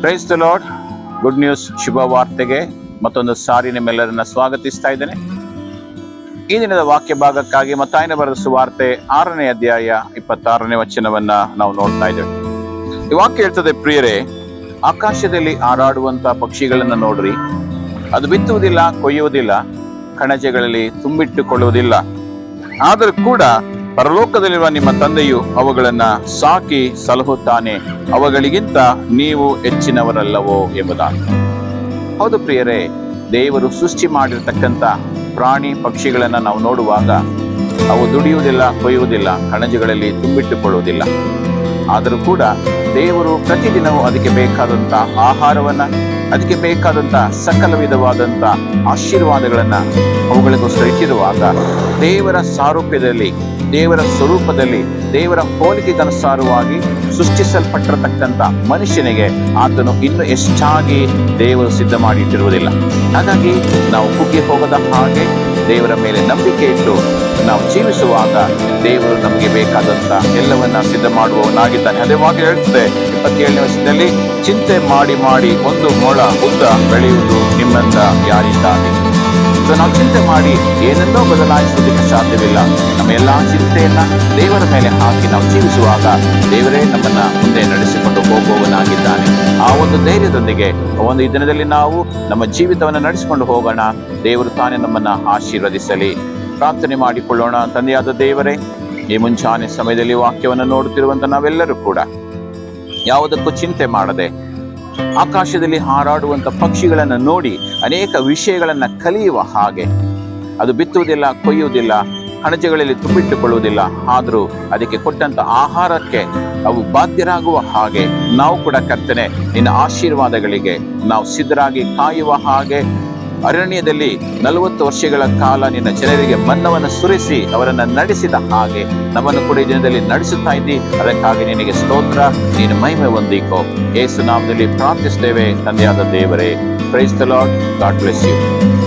Praise the lord good news ಶುಭ ವಾರ್ತೆಗೆ ಮತ್ತೊಂದು ಸಾರಿ ನಿಮ್ಮೆಲ್ಲರನ್ನ ಸ್ವಾಗತಿಸ್ತಾ ಇದ್ದೇನೆ. ಈ ದಿನದ ವಾಕ್ಯ ಭಾಗಕ್ಕಾಗಿ ಮತ್ತಾಯನ ಬರೆದ ಸುವಾರ್ತೆ ಆರನೇ ಅಧ್ಯಾಯ ಇಪ್ಪತ್ತಾರನೇ ವಚನವನ್ನ ನಾವು ನೋಡ್ತಾ ಇದ್ದೇವೆ. ಈ ವಾಕ್ಯ ಹೇಳ್ತದೆ, ಪ್ರಿಯರೇ, ಆಕಾಶದಲ್ಲಿ ಹಾರಾಡುವಂತ ಪಕ್ಷಿಗಳನ್ನ ನೋಡ್ರಿ. ಅದು ಬಿತ್ತುವುದಿಲ್ಲ, ಕೊಯ್ಯುವುದಿಲ್ಲ ಕಣಜಗಳಲ್ಲಿ ತುಂಬಿಟ್ಟುಕೊಳ್ಳುವುದಿಲ್ಲ. ಆದರೂ ಕೂಡ ಪರಲೋಕದಲ್ಲಿರುವ ನಿಮ್ಮ ತಂದೆಯು ಅವುಗಳನ್ನ ಸಾಕಿ ಸಲಹುತ್ತಾನೆ. ಅವುಗಳಿಗಿಂತ ನೀವು ಹೆಚ್ಚಿನವರಲ್ಲವೋ ಎಂಬುದಾಗಿ. ಹೌದು ಪ್ರಿಯರೇ, ದೇವರು ಸೃಷ್ಟಿ ಮಾಡಿರತಕ್ಕಂಥ ಪ್ರಾಣಿ ಪಕ್ಷಿಗಳನ್ನು ನಾವು ನೋಡುವಾಗ ಅವು ದುಡಿಯುವುದಿಲ್ಲ, ಕೊಯ್ಯುವುದಿಲ್ಲ, ಕಣಜಗಳಲ್ಲಿ ತುಂಬಿಟ್ಟುಕೊಳ್ಳುವುದಿಲ್ಲ. ಆದರೂ ಕೂಡ ದೇವರು ಪ್ರತಿದಿನವೂ ಅದಕ್ಕೆ ಬೇಕಾದಂಥ ಆಹಾರವನ್ನ, ಅದಕ್ಕೆ ಬೇಕಾದಂಥ ಸಕಲ ವಿಧವಾದಂಥ ಆಶೀರ್ವಾದಗಳನ್ನು ಅವುಗಳಿಗೋಸ್ಕರ ಇಟ್ಟಿರುವಾಗ ದೇವರ ಸಾರೂಪ್ಯದಲ್ಲಿ ದೇವರ ಸ್ವರೂಪದಲ್ಲಿ, ದೇವರ ಹೋಲಿಕೆಗನುಸಾರವಾಗಿ ಸೃಷ್ಟಿಸಲ್ಪಟ್ಟಿರತಕ್ಕಂಥ ಮನುಷ್ಯನಿಗೆ ಆತನು ಇನ್ನು ಹೆಚ್ಚಾಗಿ ದೇವರು ಸಿದ್ಧ ಮಾಡಿಟ್ಟಿರುವುದಿಲ್ಲ. ಹಾಗಾಗಿ ನಾವು ಕುಗ್ಗಿ ಹೋಗದ ಹಾಗೆ ದೇವರ ಮೇಲೆ ನಂಬಿಕೆ ಇಟ್ಟು ನಾವು ಜೀವಿಸುವಾಗ ದೇವರು ನಮಗೆ ಬೇಕಾದಂಥ ಎಲ್ಲವನ್ನ ಸಿದ್ಧ ಮಾಡುವವನಾಗಿದ್ದಾನೆ. ಅದೇ ವಾಕ್ಯ ಹೇಳ್ತದೆ ಇಪ್ಪತ್ತೇಳನೇ ವರ್ಷದಲ್ಲಿ ಚಿಂತೆ ಮಾಡಿ ಮಾಡಿ ಒಂದು ಮೊಳ ಉದ್ದ ಬೆಳೆಯುವುದು ನಿಮ್ಮಂತ ಯಾರಿಗಾಗಿ ಸೊ ನಾವು ಚಿಂತೆ ಮಾಡಿ ಏನನ್ನೋ ಬದಲಾಯಿಸುವುದಕ್ಕೆ ಸಾಧ್ಯವಿಲ್ಲ. ನಮ್ಮ ಎಲ್ಲಾ ಚಿಂತೆಯನ್ನ ದೇವರ ಮೇಲೆ ಹಾಕಿ ನಾವು ಜೀವಿಸುವಾಗ ದೇವರೇ ನಮ್ಮನ್ನ ಮುಂದೆ ನಡೆಸಿಕೊಂಡು ಹೋಗುವವನಾಗಿದ್ದಾನೆ. ಆ ಒಂದು ಧೈರ್ಯದೊಂದಿಗೆ ಒಂದು ದಿನದಲ್ಲಿ ನಾವು ನಮ್ಮ ಜೀವಿತವನ್ನು ನಡೆಸಿಕೊಂಡು ಹೋಗೋಣ. ದೇವರು ತಾನೇ ನಮ್ಮನ್ನ ಆಶೀರ್ವದಿಸಲಿ. ಪ್ರಾರ್ಥನೆ ಮಾಡಿಕೊಳ್ಳೋಣ. ತಂದೆಯಾದ ದೇವರೇ, ಈ ಮುಂಚಾನೆ ಸಮಯದಲ್ಲಿ ವಾಕ್ಯವನ್ನು ನೋಡುತ್ತಿರುವಂತ ನಾವೆಲ್ಲರೂ ಕೂಡ ಯಾವುದಕ್ಕೂ ಚಿಂತೆ ಮಾಡದೆ ಆಕಾಶದಲ್ಲಿ ಹಾರಾಡುವಂತ ಪಕ್ಷಿಗಳನ್ನು ನೋಡಿ ಅನೇಕ ವಿಷಯಗಳನ್ನು ಕಲಿಯುವ ಹಾಗೆ. ಅದು ಬಿತ್ತುವುದಿಲ್ಲ, ಕೊಯ್ಯುವುದಿಲ್ಲ ಕಣಜಗಳಲ್ಲಿ ತುಂಬಿಟ್ಟುಕೊಳ್ಳುವುದಿಲ್ಲ. ಆದರೂ ಅದಕ್ಕೆ ಕೊಟ್ಟಂತ ಆಹಾರಕ್ಕೆ ಅವು ಬಾಧ್ಯರಾಗುವ ಹಾಗೆ ನಾವು ಕೂಡ ಕರ್ತನೆ, ನಿನ್ನ ಆಶೀರ್ವಾದಗಳಿಗೆ ನಾವು ಸಿದ್ಧರಾಗಿ ಕಾಯುವ ಹಾಗೆ ಅರಣ್ಯದಲ್ಲಿ ನಲವತ್ತು ವರ್ಷಗಳ ಕಾಲ ನಿನ್ನ ಜನರಿಗೆ ಮನ್ನವನ್ನು ಸುರಿಸಿ ಅವರನ್ನು ನಡೆಸಿದ ಹಾಗೆ ನಮ್ಮನ್ನು ಕೂಡ ದಿನದಲ್ಲಿ ನಡೆಸುತ್ತಾ ಇದ್ದಿ. ಅದಕ್ಕಾಗಿ ನಿನಗೆ ಸ್ತೋತ್ರ ನೀನು ಮಹಿಮೆ ಹೊಂದಿಕೋ. ಏಸು ನಾಮದಲ್ಲಿ ಪ್ರಾರ್ಥಿಸ್ತೇವೆ ತಂದೆಯಾದ ದೇವರೇ. Praise the lord God bless you